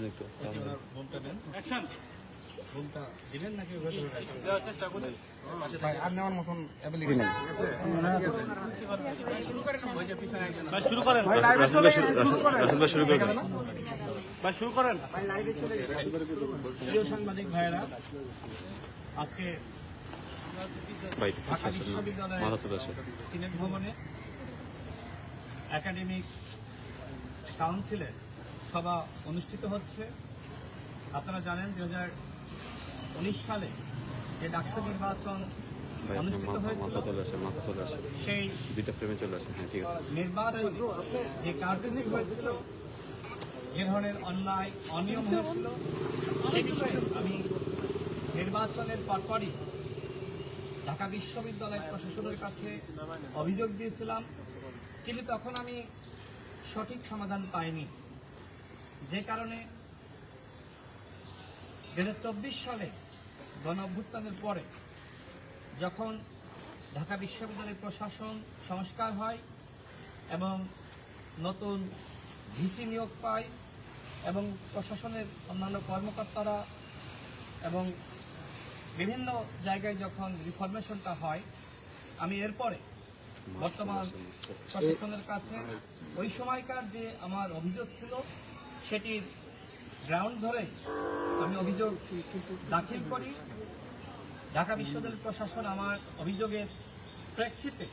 নেই। ভাই শুরু করেন। শুরু- রাসেল- রাসেল ভাই শুরু করে ভাই শুরু করেন। প্রিয় সাংবাদিক ভাইয়েরা আজকে ভাই ঢাকা বিশ্ববিদ্যালয়ে মাথা চলে আসে। সিনেট ভবনে একাডেমিক কাউন্সিলে সভা অনুষ্ঠিত হচ্ছে। আপনারা জানেন দু উনিশ সালে যে ডাকসু নির্বাচন অনুষ্ঠিত হয়েছিল সেই দুইটা ফ্রেমে চলে আসে হ্যাঁ ঠিক আছে। নির্বাচনে যে কারচুপি হয়েছিল যে ধরনের অন্যায় অনিয়ম হয়েছিল সে বিষয়ে আমি নির্বাচনের পরপরই ঢাকা বিশ্ববিদ্যালয় প্রশাসনের কাছে অভিযোগ দিয়েছিলাম। কিন্তু তখন আমি সঠিক সমাধান পাইনি। যে কারণে দু হাজার চব্বিশ সালে গণ অভ্যুত্থানের পরে যখন ঢাকা বিশ্ববিদ্যালয়ের প্রশাসন সংস্কার হয় এবং নতুন ভিসি নিয়োগ পায় এবং প্রশাসনের অন্যান্য কর্মকর্তারা এবং বিভিন্ন জায়গায় যখন রিফরমেশনটা হয় আমি এরপরে বর্তমান প্রশাসনের কাছে ওই সময়কার যে আমার অভিযোগ ছিল সেটির গ্রাউন্ড ধরে আমি অভিযোগ দাখিল করি। ঢাকা বিশ্ববিদ্যালয় প্রশাসন আমার অভিযোগের প্রেক্ষিতে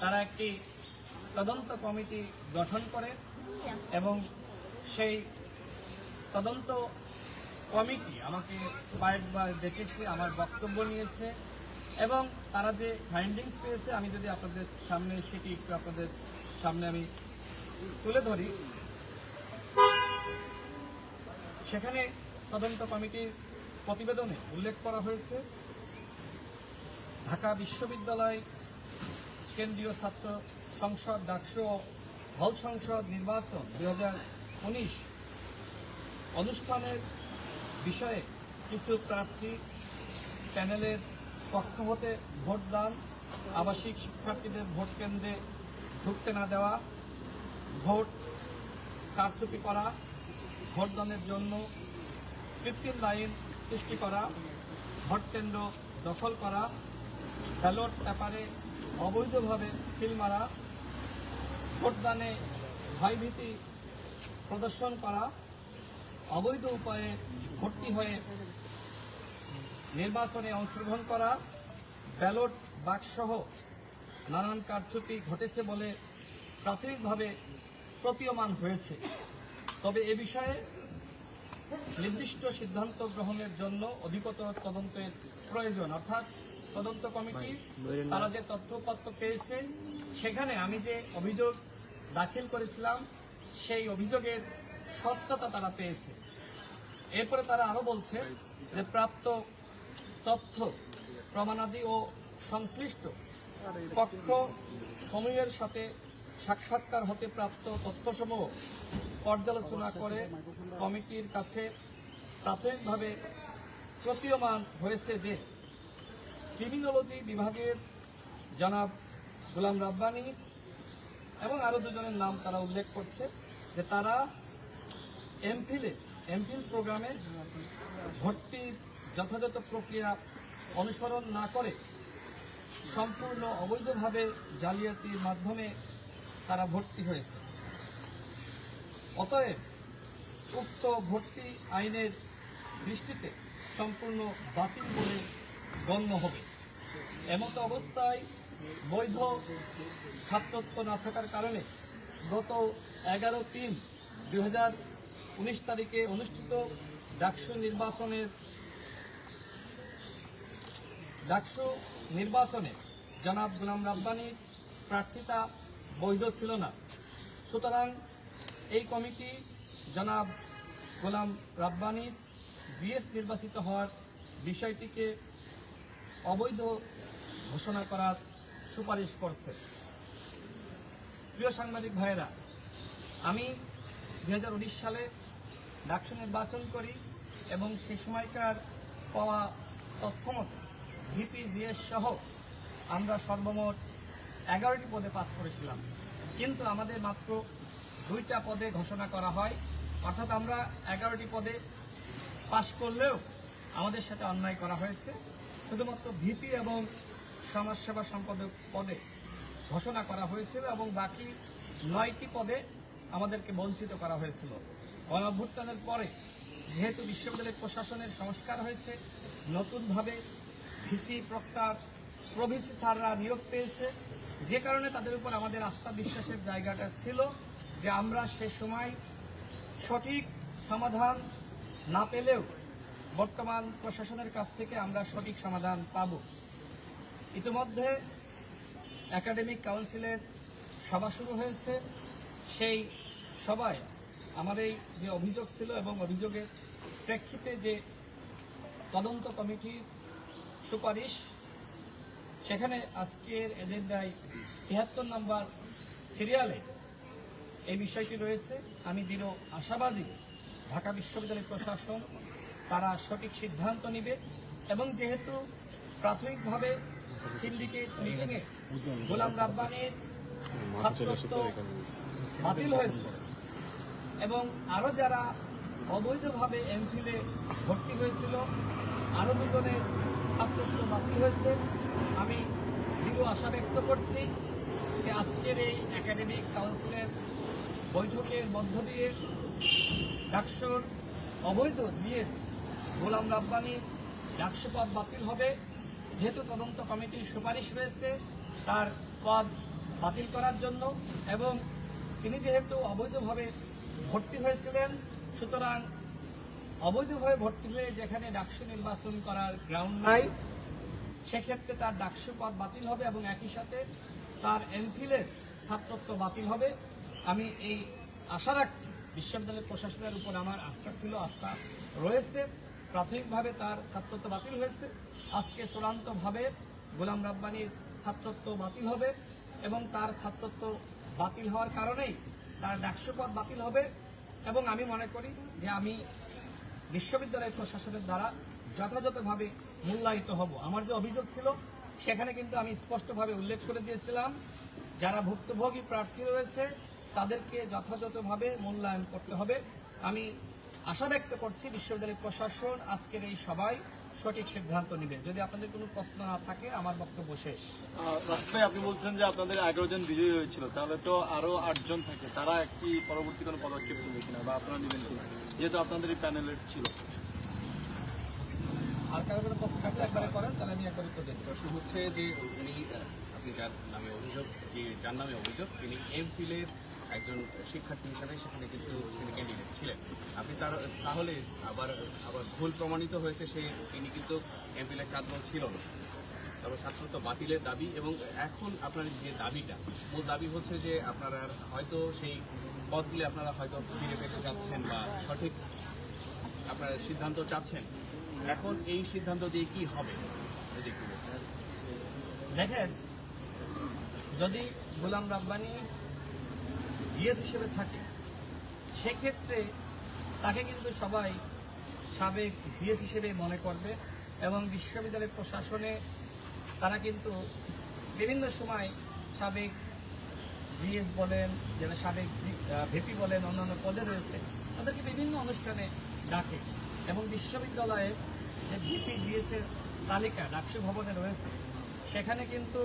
তারা একটি তদন্ত কমিটি গঠন করে এবং সেই তদন্ত কমিটি আমাকে কয়েকবার দেখেছে আমার বক্তব্য নিয়েছে এবং তারা যে ফাইন্ডিংস পেয়েছে, আমি যদি আপনাদের সামনে সেটি একটু আপনাদের সামনে আমি তুলে ধরি। সেখানে তদন্ত কমিটির প্রতিবেদনে উল্লেখ করা হয়েছে, ঢাকা বিশ্ববিদ্যালয় কেন্দ্রীয় ছাত্র সংসদ, ডাকসু হল সংসদ নির্বাচন দু হাজার উনিশ অনুষ্ঠানের বিষয়ে কিছু প্রার্থী প্যানেলের পক্ষ হতে ভোটদান, আবাসিক শিক্ষার্থীদের ভোট কেন্দ্রে ঢুকতে না দেওয়া, ভোট কারচুপি করা ভোটদানের জন্য কৃত্রিম লাইন সৃষ্টি করা, ভোট কেন্দ্র দখল করা, ব্যালট পেপারে অবৈধভাবে সিল মারা, ভোটদানে ভয়ভীতি প্রদর্শন করা, অবৈধ উপায়ে ভর্তি হয়ে নির্বাচনে অংশগ্রহণ করা, ব্যালট বাক্সহ নানান কারচুপি ঘটেছে বলে প্রাথমিকভাবে প্রতীয়মান হয়েছে। তবে এ বিষয়ে নির্দিষ্ট সিদ্ধান্ত গ্রহণের জন্য অধিকতর তদন্তের প্রয়োজন। অর্থাৎ তদন্ত কমিটি তারা যে তথ্যপত্র পেয়েছে সেখানে আমি যে অভিযোগ দাখিল করেছিলাম সেই অভিযোগের সত্যতা তারা পেয়েছে। এরপরে তারা আরও বলছে যে প্রাপ্ত তথ্য প্রমাণাদি ও সংশ্লিষ্ট পক্ষ সমূহের সাথে সাক্ষাৎকার হতে প্রাপ্ত তথ্যসমূহ পর্যালোচনা করে কমিটির কাছে প্রাথমিকভাবে প্রতীয়মান হয়েছে যে ক্রিমিনোলজি বিভাগের জনাব গোলাম রাব্বানি এবং আরও দুজনের নাম তারা উল্লেখ করছে যে তারা এমফিলে, এমফিল প্রোগ্রামে ভর্তির যথাযথ প্রক্রিয়া অনুসরণ না করে সম্পূর্ণ অবৈধভাবে জালিয়াতির মাধ্যমে তারা ভর্তি হয়েছে। অতএব উক্ত ভর্তি আইনের দৃষ্টিতে সম্পূর্ণ বাতিল বলে গণ্য হবে। এমতো অবস্থায় বৈধ ছাত্রত্ব না থাকার কারণে গত এগারো তিন দুই তারিখে অনুষ্ঠিত ডাকসু নির্বাচনের ডাকসু নির্বাচনে জনাব গুলাম রাব্বানির প্রার্থিতা বৈধ ছিল না। সুতরাং এই কমিটি জনাব গোলাম রাব্বানির জিএস নির্বাচিত হওয়ার বিষয়টিকে অবৈধ ঘোষণা করার সুপারিশ করছে। প্রিয় সাংবাদিক ভাইয়েরা, আমি দু হাজার উনিশ সালে ডাকসু নির্বাচন করি এবং সে সময়কার পাওয়া তথ্যমতে ভিপি জিএস সহ আমরা সর্বমোট এগারোটি পদে পাস করেছিলাম। কিন্তু আমাদের মাত্র দুইটা পদে ঘোষণা করা হয়। অর্থাৎ আমরা এগারোটি পদে পাশ করলেও আমাদের সাথে অন্যায় করা হয়েছে। শুধুমাত্র ভিপি এবং সমাজসেবা সম্পাদক পদে ঘোষণা করা হয়েছিল এবং বাকি নয়টি পদে আমাদেরকে বঞ্চিত করা হয়েছিল। গণঅভ্যুত্থানের পরে যেহেতু বিশ্ববিদ্যালয় প্রশাসনের সংস্কার হয়েছে, নতুনভাবে ভিসি প্রক্টর, প্রভিসি স্যাররা নিয়োগ পেয়েছে, যে কারণে তাদের উপর আমাদের আস্থা বিশ্বাসের জায়গাটা ছিল। যে আমরা সে সময় সঠিক সমাধান না পেলেও বর্তমান প্রশাসনের কাছ থেকে আমরা সঠিক সমাধান পাব। ইতিমধ্যে একাডেমিক কাউন্সিলের সভা শুরু হয়েছে। সেই সভায় আমার এই যে অভিযোগ ছিল এবং অভিযোগের প্রেক্ষিতে যে তদন্ত কমিটির সুপারিশ, সেখানে আজকের এজেন্ডায় তিয়াত্তর নম্বর সিরিয়ালে এই বিষয়টি রয়েছে আমি দৃঢ় আশাবাদী ঢাকা বিশ্ববিদ্যালয় প্রশাসন, তারা সঠিক সিদ্ধান্ত নেবে এবং যেহেতু প্রাথমিকভাবে সিন্ডিকেট মিটিংয়ে গোলাম রাব্বানির। বাতিল হয়েছে এবং আরও যারা অবৈধভাবে এমফিলে ভর্তি হয়েছিল, আরও দুজনের ছাত্রত্ব বাতিল হয়েছে আমি দৃঢ় আশা ব্যক্ত করছি যে আজকের এই একাডেমিক কাউন্সিলের বৈঠকের মধ্য দিয়ে ডাকসুর অবৈধ জিএস গোলাম রাব্বানির ডাকসু পদ বাতিল হবে। যেহেতু তদন্ত কমিটির সুপারিশ রয়েছে, তার পদ বাতিল করার জন্য এবং তিনি যেহেতু অবৈধভাবে ভর্তি হয়েছিলেন, সুতরাং অবৈধভাবে ভর্তি হয়ে যেখানে ডাকসু নির্বাচন করার গ্রাউন্ড নাই, সেক্ষেত্রে তার ডাকসু পদ বাতিল হবে এবং একই সাথে তার এমফিলের ছাত্রত্ব বাতিল হবে। আমি এই আশা রাখছি বিশ্ববিদ্যালয় প্রশাসনের উপর আমার আস্থা ছিল, আস্থা রয়েছে। প্রাথমিকভাবে তার ছাত্রত্ব বাতিল হয়েছে। আজকে চূড়ান্তভাবে গোলাম রাব্বানির ছাত্রত্ব বাতিল হবে এবং তার ছাত্রত্ব বাতিল হওয়ার কারণেই তার ডাকসু পদ বাতিল হবে এবং আমি মনে করি যে আমি বিশ্ববিদ্যালয় প্রশাসনের দ্বারা যথাযথভাবে মূল্যায়িত হব। আমার যে অভিযোগ ছিল, সেখানে কিন্তু আমি স্পষ্টভাবে উল্লেখ করে দিয়েছিলাম, যারা ভুক্তভোগী প্রার্থী রয়েছে তাদেরকে যথাযথভাবে মূল্যায়ন করতে হবে। আমি আশা ব্যক্ত করছি বিশ্ববিদ্যালয় প্রশাসন আজকের এই সবাই সঠিক সিদ্ধান্ত নেবে। যদি আপনাদের কোনো প্রশ্ন না থাকে আমার বক্তব্য শেষ। রাস্তায় আপনি বলছেন যে আপনাদের এগারো জন বিজয়ী হয়েছিল। তাহলে তো আরও আটজন থাকে। তারা কি পরবর্তী কোনো পদক্ষেপ নেবে কিনা বা আপনারা নেবেন কিনা? যেহেতু আপনাদের এই প্যানেলের ছিল। আর কারও কোনো প্রশ্ন থাকলে একবারে করেন তাহলে আমি একবার উত্তর দেবো। প্রশ্ন হচ্ছে যে উনি আপনি যার নামে অভিযোগ, যে যার নামে অভিযোগ, তিনি এম ফিলের একজন শিক্ষার্থী হিসাবে সেখানে কিন্তু তিনি ক্যান্ডিডেট ছিলেন। আপনি তার, তাহলে আবার আবার ভুল প্রমাণিত হয়েছে সে, তিনি কিন্তু এম ফিলের ছাত্র ছিল না। তবে ছাত্রত্ব বাতিলের দাবি এবং এখন আপনার যে দাবিটা, মূল দাবি হচ্ছে যে আপনারা হয়তো সেই পদগুলি আপনারা হয়তো ফিরে পেতে চাচ্ছেন বা সঠিক আপনারা সিদ্ধান্ত চাচ্ছেন। এখন এই সিদ্ধান্ত দিয়ে কি হবে? দেখেন যদি গোলাম রাব্বানি জিএস হিসেবে থাকে, সেক্ষেত্রে তাকে কিন্তু সবাই সাবেক জিএস হিসেবে মনে করবে এবং বিশ্ববিদ্যালয় প্রশাসনে তারা কিন্তু বিভিন্ন সময় সাবেক জিএস বলেন, যারা সাবেক ভিপি বলেন, অন্যান্য পদে রয়েছে, তাদেরকে বিভিন্ন অনুষ্ঠানে ডাকে এবং বিশ্ববিদ্যালয়ে যে ভিপি জিএস এর তালিকা, ডাকসু ভবনে রয়েছে, সেখানে কিন্তু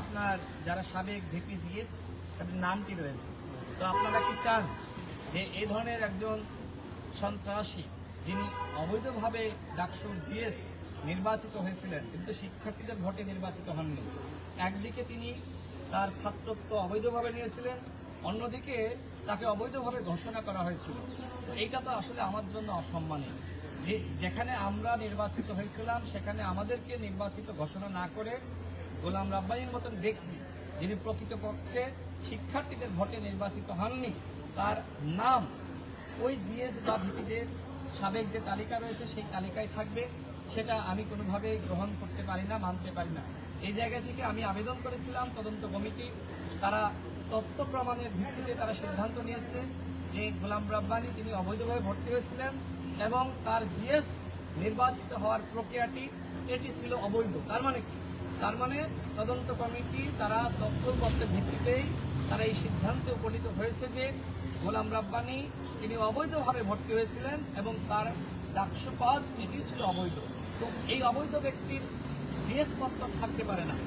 আপনার যারা সাবেক ভিপি জিএস, তাদের নামটি রয়েছে। তো আপনারা কি চান যে এই ধরনের একজন সন্ত্রাসী যিনি অবৈধভাবে ডাকসুর জিএস নির্বাচিত হয়েছিলেন, কিন্তু শিক্ষার্থীদের ভোটে নির্বাচিত হননি? একদিকে তিনি তার ছাত্রত্ব অবৈধভাবে নিয়েছিলেন, অন্যদিকে তাকে অবৈধভাবে ঘোষণা করা হয়েছিল। এইটা তো আসলে আমার জন্য অসম্মানীয়। যে যেখানে আমরা নির্বাচিত হয়েছিলাম, সেখানে আমাদেরকে নির্বাচিত ঘোষণা না করে গোলাম রাব্বাইয়ের মতন ব্যক্তি যিনি প্রকৃতপক্ষে শিক্ষার্থীদের ভোটে নির্বাচিত হননি, তার নাম ওই জিএস বা ভিপিদের সাবেক যে তালিকা রয়েছে সেই তালিকায় থাকবে। সেটা আমি কোনোভাবে গ্রহণ করতে পারি না, মানতে পারি না। এই জায়গা থেকে আমি আবেদন করেছিলাম তদন্ত কমিটি, তারা তথ্য প্রমাণের ভিত্তিতে তারা সিদ্ধান্ত নিয়েছে যে গোলাম রাব্বানি তিনি অবৈধভাবে ভর্তি হয়েছিলেন এবং তার জিএস নির্বাচিত হওয়ার প্রক্রিয়াটি, এটি ছিল অবৈধ। তার মানে কি? তার মানে তদন্ত কমিটি তারা তথ্যপত্রের ভিত্তিতেই তারা এই সিদ্ধান্তে উপনীত হয়েছে যে গোলাম রাব্বানি তিনি অবৈধভাবে ভর্তি হয়েছিলেন এবং তার ডাকসু পদ এটি ছিল অবৈধ। তো এই অবৈধ ব্যক্তির জিএস পত্র থাকতে পারে না।